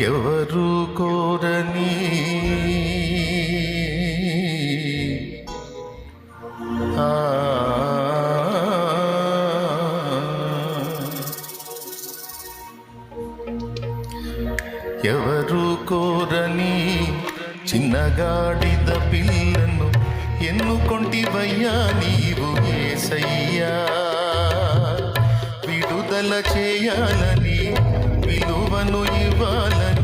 ఎవరు కోరని? ఎవరు కోరని? చిన్నగాడిద పిల్లను ఎన్నుకొంటివయ్యా నీవు ఏసయ్యా? విడుదల చేయాలని ಅವನು ಇವನ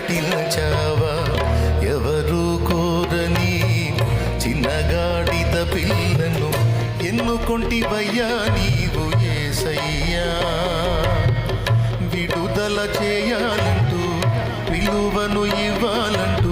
ప్రకటించావా ఎవరు కోరని చిన్నగాడిత పిల్లను ఎన్నుకొంటివయ్యా నీవు? ఏసయ్యా విడుదల చేయాలంటూ విలువను ఇవ్వాలంటూ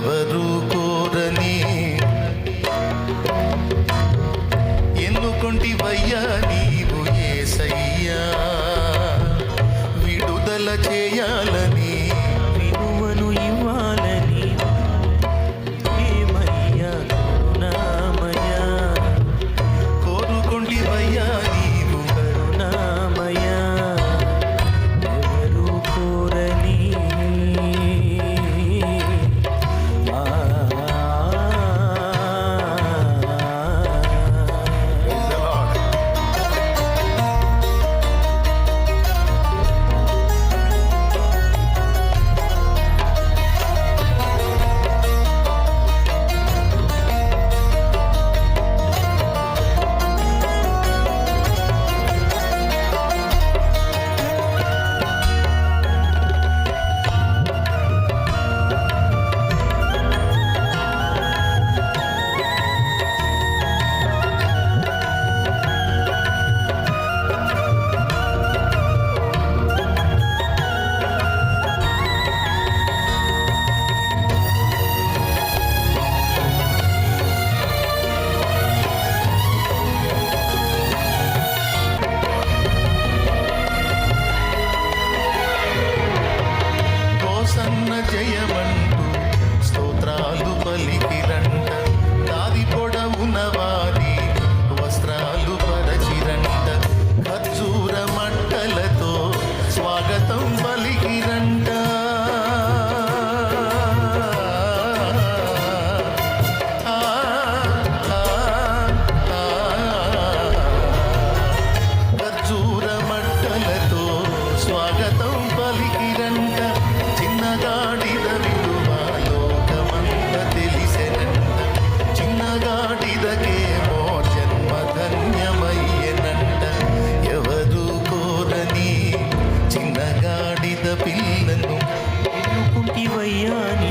ఎవరు పిల్లను ఎన్నుకుంటివయ్యా నీ